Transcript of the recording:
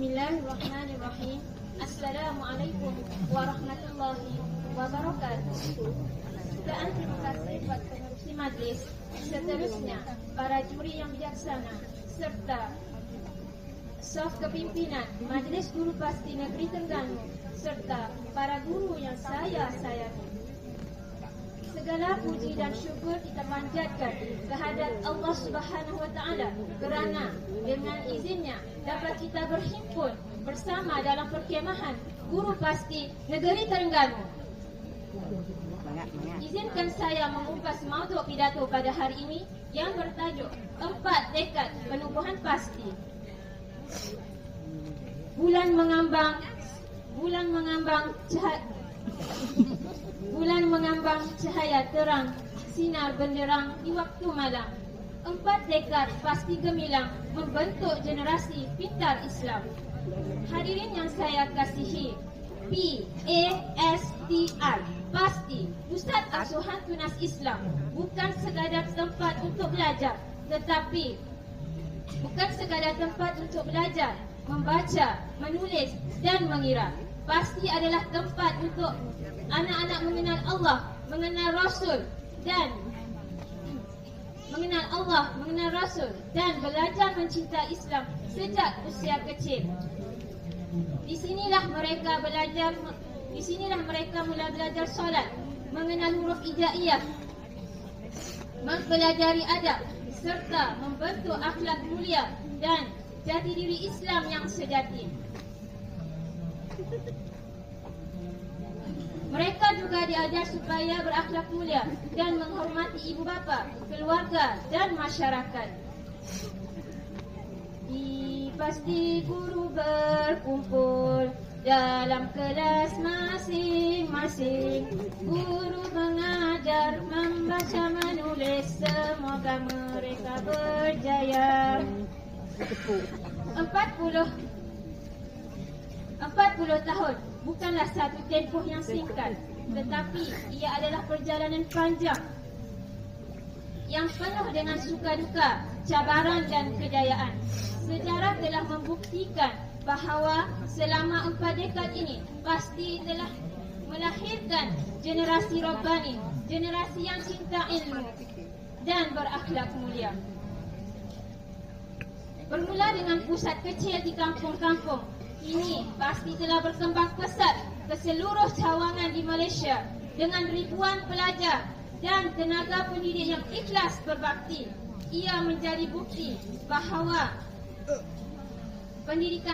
Bismillahirrahmanirrahim. Assalamualaikum warahmatullahi wabarakatuh. Sekian terima kasih buat pengerusi majlis. Seterusnya, para juri yang bijaksana serta staf kepimpinan Majlis Guru Pasti Negeri Terengganu serta para guru yang saya sayangi. Segala puji dan syukur kita panjatkan kehadrat Allah Subhanahu wa taala kerana dengan izinnya dapat kita berhimpun bersama dalam perkemahan Guru Pasti Negeri Terengganu. Izinkan saya mengupas mauduk pidato pada hari ini yang bertajuk Empat Dekad Penubuhan Pasti. Bulan mengambang, bulan mengambang cahaya, mengambang cahaya terang, sinar benderang di waktu malam. Empat dekad pasti gemilang membentuk generasi pintar Islam. Hadirin yang saya kasihi, P A S T R pasti Pusat Asuhan Tunas Islam bukan sekadar tempat untuk belajar tetapi bukan sekadar tempat untuk belajar, membaca, menulis dan mengira. Pasti adalah tempat untuk anak-anak mengenal Allah, mengenal Rasul dan mengenal Allah, mengenal Rasul dan belajar mencintai Islam sejak usia kecil. Di sinilah mereka belajar di sinilah mereka mula belajar solat, mengenal huruf hijaiyah, mempelajari adab serta membentuk akhlak mulia dan jati diri Islam yang sejati. Mereka juga diajar supaya berakhlak mulia dan menghormati ibu bapa, keluarga dan masyarakat. Di pasti guru berkumpul dalam kelas masing-masing Guru mengajar membaca menulis Semoga mereka berjaya Empat puluh Empat puluh tahun. Bukanlah satu tempoh yang singkat. Tetapi ia adalah perjalanan panjang. Yang penuh dengan suka duka, cabaran dan kejayaan. Sejarah telah membuktikan bahawa selama empat dekad ini pasti telah melahirkan generasi Rabbani, generasi yang cinta ilmu dan berakhlak mulia. Bermula dengan pusat kecil di kampung-kampung, ini pasti telah berkembang pesat ke seluruh cawangan di Malaysia dengan ribuan pelajar dan tenaga pendidik yang ikhlas berbakti. Ia menjadi bukti bahawa pendidikan